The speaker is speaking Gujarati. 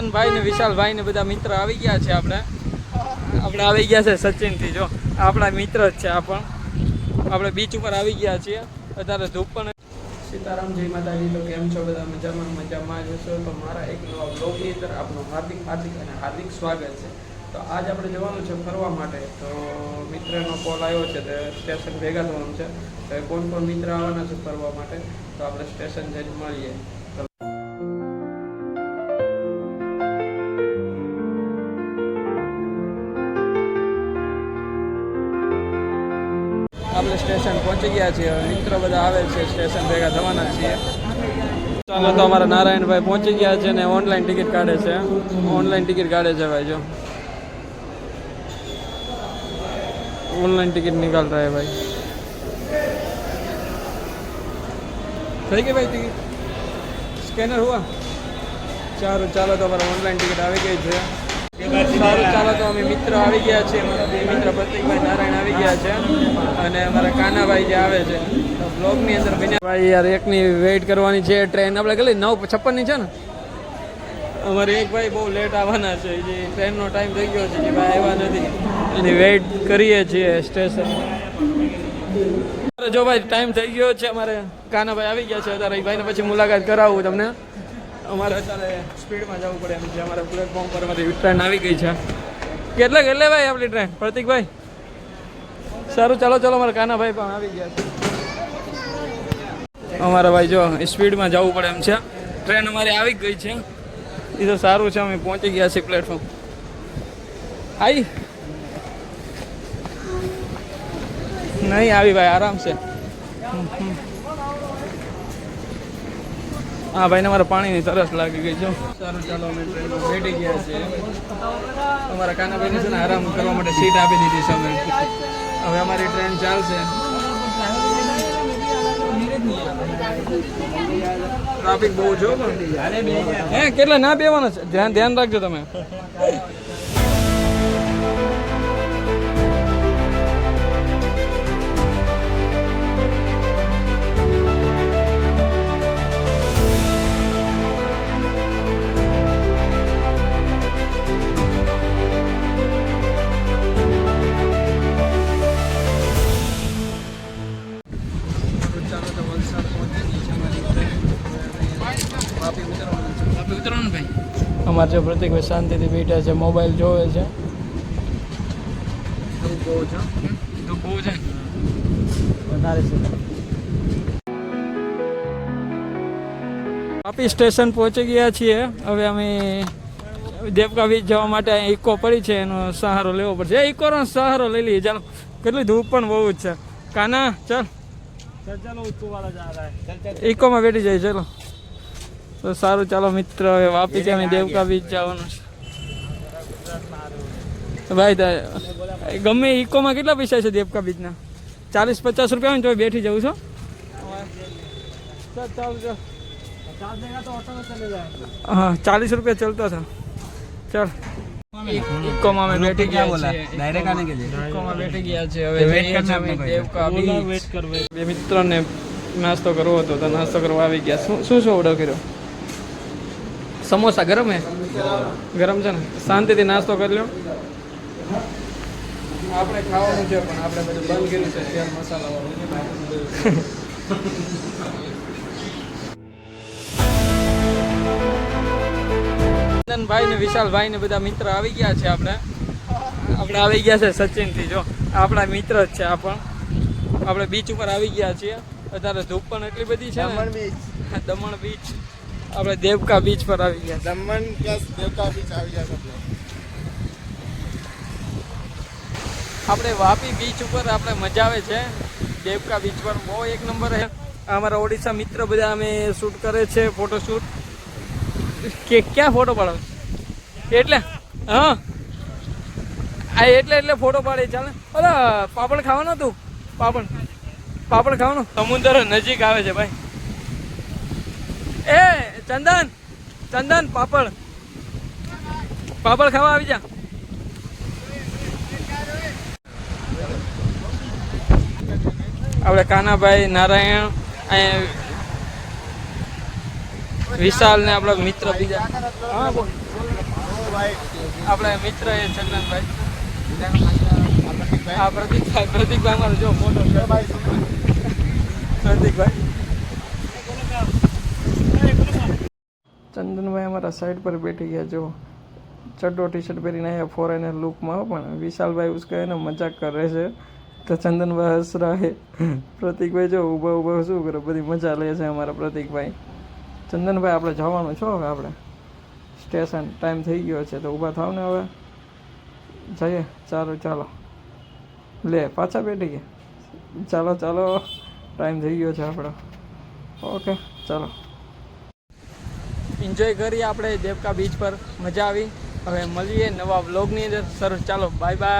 ચંદનભાઈ ને વિશાલભાઈ ને બધા મિત્ર આવી ગયા છે આપણે. આપણે આવી ગયા છે સચિનથી, જો. આપણા મિત્ર જ છે આ પણ. આપણે બીચ ઉપર આવી ગયા છીએ. અત્યારે ધૂપ પણ સીતારામ, જય માતાજી, તો કેમ છો બધા? મજામાં મજામાં જ હશો? તો મારા એક નવા બ્લોગની અંદર આપનું હાર્દિક હાર્દિક અને હાર્દિક સ્વાગત છે. તો આજ આપણે જવાનું છે ફરવા માટે. તો મિત્રનો કોલ આવ્યો છે તે સ્ટેશન ભેગા થવાનું છે. તો કોણ કોણ મિત્ર આવવાના છે ફરવા માટે? તો આપણે સ્ટેશન જઈને મળીએ. આપણે સ્ટેશન પહોંચી ગયા છીએ. મિત્રો બધા આવે છે, સ્ટેશન ભેગા થવાના છીએ. ચાલો તો અમારા નારાયણભાઈ પહોંચી ગયા છે ને ઓનલાઈન ટિકિટ કાઢે છે. ઓનલાઈન ટિકિટ કાઢે છે ભાઈ, જો. ઓનલાઈન ટિકિટ નિકાલ રહે ભાઈ. થઈ ગઈ ભાઈ ટિકિટ? સ્કેનર હુઆ? સારું, ચાલો તો અમારા ઓનલાઈન ટિકિટ આવી ગઈ છે. સારું, ચાલો તો અમે મિત્ર આવી ગયા છે મિત્ર પ્રતિકભાઈ નારાયણ આવી ગયા છે. અને અમારા કાનાભાઈ જે આવે છે, તો બ્લોગની અંદર બન્યા. ભાઈ યાર, એકની વેઇટ કરવાની છે ટ્રેન આપણે કેટલી? નવ છપ્પનની છે ને? અમારે એક ભાઈ બહુ લેટ આવવાના છે. જે ટ્રેનનો ટાઈમ થઈ ગયો છે, જે ભાઈ આવ્યા નથી. એની વેઇટ કરીએ છીએ સ્ટેશન જો ભાઈ ટાઈમ થઈ ગયો છે. અમારે કાનાભાઈ આવી ગયા છે. અત્યારે એ ભાઈને પછી મુલાકાત કરાવું તમને. અમારે અત્યારે સ્પીડમાં જવું પડે એમ છે. અમારે પ્લેટફોર્મ પર ટ્રેન આવી ગઈ છે. કેટલે કેટલે ભાઈ આપણી ટ્રેન પ્રતિકભાઈ? સારું, ચાલો ચાલો મારા કાનાભાઈ પણ આવી ગયા છે. અમારા ભાઈ જો, સ્પીડમાં જવું પડે એમ છે. ટ્રેન અમારી આવી ગઈ છે. એ તો સારું છે, અમે પહોંચી ગયા છીએ પ્લેટફોર્મ આવી નહીં આવી ભાઈ, આરામ છે. હા ભાઈને મારે પાણીની તરસ લાગી ગઈ છે. સારું ચાલો અમે ટ્રેનમાં બેઠી ગયા છે અમારા કાનાભાઈને છે ને આરામ કરવા માટે સીટ આપી દીધી છે અમે. હવે અમારી ટ્રેન ચાલશે. ટ્રાફિક બહુ જો હે કેટલા ના બેવાના છે? ધ્યાન ધ્યાન રાખજો તમે. ભાઈ અમારે જો પ્રતિકભાઈ શાંતિથી બેઠા છે મોબાઈલ જોવે છે. વાપી સ્ટેશન પહોંચી ગયા છીએ. હવે અમે દેવકા બીચ જવા માટે ઇકો પડી છે એનો સહારો લેવો પડશે. એ ઇકોનો સહારો લઈ લઈએ. ચાલો કેટલી ધૂપ પણ બહુ જ છે. કાના ચાલ. ઇકોમાં બેઠી જાય ચાલો. તો સારું ચાલો મિત્ર હવે વાપી છે દેવકા બીચ જવાનું છે. ભાઈ ગમે ઇકોમાં કેટલા પૈસા છે દેવકા બીચના ચાલીસ પચાસ રૂપિયા હોય તો બેઠી જવું છું. હા ચાલીસ રૂપિયા ચલતો હતો. ચાલ. ઇકોમાં અમે બેઠી ગયા છીએ. બેઠી ગયા હવે મિત્રને નાસ્તો કરવો હતો તો નાસ્તો કરવા આવી ગયા. શું શું શું ઓર્ડર કર્યો? સમોસા ગરમ હે? ગરમ છે ને? શાંતિથી નાસ્તો કરી લો આપણે ખાવાનું છે પણ આપણે બધું બંધ કર્યું છે તેલ મસાલા ભાઈ ને વિશાલભાઈ ને બધા મિત્ર આવી ગયા છે આપણે. આપણે આવી ગયા છે સચિનથી જો. આપણા મિત્ર જ છે આ પણ. આપણે બીચ ઉપર આવી ગયા છીએ. અત્યારે ધૂપ પણ એટલી બધી છે દમણ બીચ આપણે દેવકા બીચ પર આવી ગયા. દમણ પ્લસ દેવકા બીચ આવી ગયા આપણે? આપણે વાપી બીચ ઉપર આપણે મજા આવે છે. દેવકા બીચ પર બહુ એક નંબર છે. અમારા ઓડિશા મિત્ર બધા અમે શૂટ કરે છે ફોટો શૂટ કે ક્યાં ફોટો પાડો? એટલે હા. આ એટલે એટલે ફોટો પાડે ચાલે. અરે પાપડ ખાવાનું તું? પાપડ. પાપડ ખાવાનું? સમુદ્ર નજીક આવે છે ભાઈ. ચંદન ચંદન, પાપડ. પાપડ ખાવા આવી જા. આપણે કાનાભાઈ, નારાયણ અહીંયા વિશાલ ને આપણા મિત્ર બીજા. આપણે મિત્ર એ ચંદનભાઈ. આ પ્રતિકભાઈ. પ્રતિકભાઈ અમારો જો ફોટો? પ્રતિકભાઈ. ચંદનભાઈ અમારા સાઈડ પર બેઠી ગયા, જો. ચડ્ડો ટી શર્ટ પહેરીને આવ્યા ફોરેનર લુકમાં પણ વિશાલભાઈ ઉસકા એને મજાક કરે છે. તો ચંદનભાઈ હસ રહા પ્રતિકભાઈ જો ઊભા ઊભા શું કરે? બધી મજા લે છે અમારા પ્રતિકભાઈ. ચંદનભાઈ, આપણે જવાનું છો હવે આપણે? સ્ટેશન ટાઈમ થઈ ગયો છે, તો ઊભા થાવ ને હવે. જઈએ, ચાલો ચાલો. લે, પાછા બેઠી ગયા. ચાલો ચાલો. ટાઈમ થઈ ગયો છે આપણો. ઓકે ચાલો. એન્જોય કરીએ આપણે દેવકા બીચ પર. મજા આવી. હવે મળીએ નવા વ્લોગની અંદર. સરસ. ચાલો બાય બાય